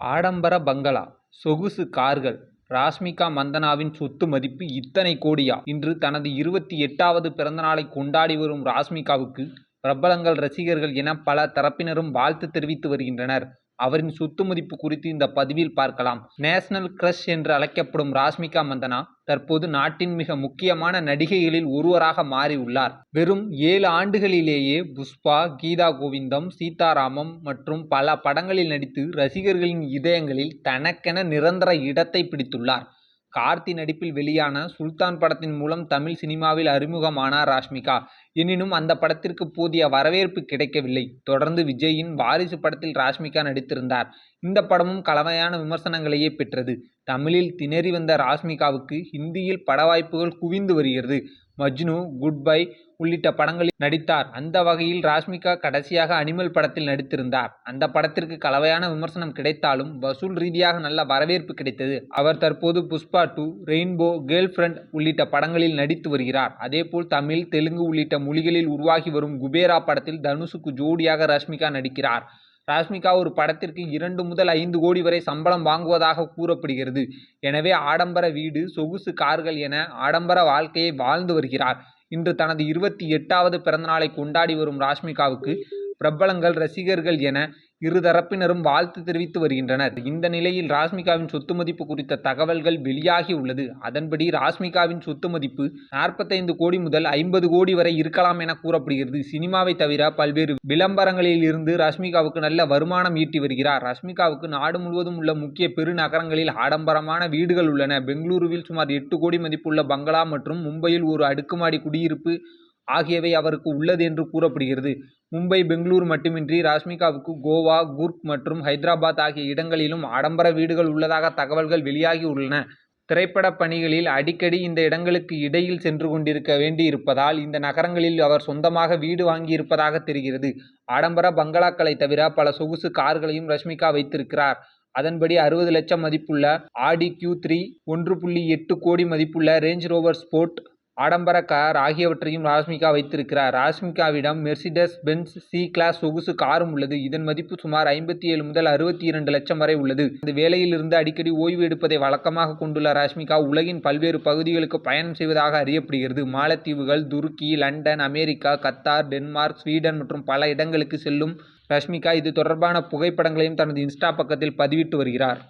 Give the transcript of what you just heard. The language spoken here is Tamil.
ஆடம்பர பங்களா சொகுசு கார்கள் ராஷ்மிகா மந்தனாவின் சொத்து மதிப்பு இத்தனை கோடியா? இன்று தனது இருபத்தி எட்டாவது பிறந்தநாளை கொண்டாடி வரும் ராஷ்மிகாவுக்கு பிரபலங்கள் ரசிகர்கள் என பல தரப்பினரும் வாழ்த்து தெரிவித்து வருகின்றனர். அவரின் சொத்து மதிப்பு குறித்து இந்த பதிவில் பார்க்கலாம். நேஷனல் கிரஷ் என்று அழைக்கப்படும் ராஷ்மிகா மந்தனா தற்போது நாட்டின் மிக முக்கியமான நடிகைகளில் ஒருவராக மாறியுள்ளார். வெறும் ஏழு ஆண்டுகளிலேயே புஷ்பா கீதா கோவிந்தம் சீதாராமம் மற்றும் பல படங்களில் நடித்து ரசிகர்களின் இதயங்களில் தனக்கென நிரந்தர இடத்தை பிடித்துள்ளார். கார்த்தி நடிப்பில் வெளியான சுல்தான் படத்தின் மூலம் தமிழ் சினிமாவில் அறிமுகமானார் ராஷ்மிகா? எனினும் அந்த படத்திற்கு போதிய வரவேற்பு கிடைக்கவில்லை. தொடர்ந்து விஜயின் வாரிசு படத்தில் ராஷ்மிகா நடித்திருந்தார். இந்த படமும் கலவையான விமர்சனங்களையே பெற்றது. தமிழில் திணறி வந்த ராஷ்மிகாவுக்கு ஹிந்தியில் பட வாய்ப்புகள் குவிந்து வருகிறது. மஜ்னு குட் பை உள்ளிட்ட படங்களில் நடித்தார். அந்த வகையில் ராஷ்மிகா கடைசியாக அனிமல் படத்தில் நடித்திருந்தார். அந்த படத்திற்கு கலவையான விமர்சனம் கிடைத்தாலும் வசூல் ரீதியாக நல்ல வரவேற்பு கிடைத்தது. அவர் தற்போது Pushpa two rainbow girl friend உள்ளிட்ட படங்களில் நடித்து வருகிறார். அதேபோல் தமிழ் தெலுங்கு உள்ளிட்ட மொழிகளில் உருவாகி வரும் குபேரா படத்தில் தனுஷுக்கு ஜோடியாக ராஷ்மிகா நடிக்கிறார். ராஷ்மிகா ஒரு படத்திற்கு இரண்டு முதல் ஐந்து கோடி வரை சம்பளம் வாங்குவதாக கூறப்படுகிறது. எனவே ஆடம்பர வீடு சொகுசு கார்கள் என ஆடம்பர வாழ்க்கையை வாழ்ந்து வருகிறார். இன்று தனது இருபத்தி எட்டாவது பிறந்தநாளை கொண்டாடி வரும் ராஷ்மிகாவுக்கு பிரபலங்கள் ரசிகர்கள் என இருதரப்பினரும் வாழ்த்து தெரிவித்து வருகின்றனர். இந்த நிலையில் ராஷ்மிகாவின் சொத்து மதிப்பு குறித்த தகவல்கள் வெளியாகி உள்ளது. அதன்படி ராஷ்மிகாவின் சொத்து மதிப்பு நாற்பத்தைந்து கோடி முதல் ஐம்பது கோடி வரை இருக்கலாம் என கூறப்படுகிறது. சினிமாவை தவிர பல்வேறு விளம்பரங்களில் இருந்து ராஷ்மிகாவுக்கு நல்ல வருமானம் ஈட்டி வருகிறார். ராஷ்மிகாவுக்கு நாடு முழுவதும் உள்ள முக்கிய பெருநகரங்களில் ஆடம்பரமான வீடுகள் உள்ளன. பெங்களூருவில் சுமார் எட்டு கோடி மதிப்புள்ள பங்களா மற்றும் மும்பையில் ஒரு அடுக்குமாடி குடியிருப்பு ஆகியவை அவருக்கு உள்ளது என்று கூறப்படுகிறது. மும்பை பெங்களூர் மட்டுமின்றி ராஷ்மிகாவுக்கு கோவா கூர்க் மற்றும் ஹைதராபாத் ஆகிய இடங்களிலும் ஆடம்பர வீடுகள் உள்ளதாக தகவல்கள் வெளியாகி உள்ளன. திரைப்பட பணிகளில் அடிக்கடி இந்த இடங்களுக்கு இடையில் சென்று கொண்டிருக்க வேண்டி இருப்பதால் இந்த நகரங்களில் அவர் சொந்தமாக வீடு வாங்கியிருப்பதாக தெரிகிறது. ஆடம்பர பங்களாக்களை தவிர பல சொகுசு கார்களையும் ரஷ்மிகா வைத்திருக்கிறார். அதன்படி அறுபது லட்சம் மதிப்புள்ள ஆடி கியூ த்ரீ ஒன்று புள்ளி எட்டு கோடி மதிப்புள்ள ரேஞ்ச் ரோவர் ஸ்போர்ட் ஆடம்பர கார் ஆகியவற்றையும் ராஷ்மிகா வைத்திருக்கிறார். ராஷ்மிகாவிடம் மெர்சிடஸ் பென்ஸ் சி கிளாஸ் சொகுசு காரும் உள்ளது. இதன் மதிப்பு சுமார் ஐம்பத்தி ஏழு முதல் அறுபத்தி இரண்டு லட்சம் வரை உள்ளது. இந்த வேலையிலிருந்து அடிக்கடி ஓய்வு எடுப்பதை வழக்கமாக கொண்டுள்ள ராஷ்மிகா உலகின் பல்வேறு பகுதிகளுக்கு பயணம் செய்வதாக அறியப்படுகிறது. மாலத்தீவுகள் துருக்கி London America Qatar Denmark Sweden மற்றும் பல இடங்களுக்கு செல்லும் ரஷ்மிகா இது தொடர்பான புகைப்படங்களையும் தனது இன்ஸ்டா பக்கத்தில் பதிவிட்டு வருகிறார்.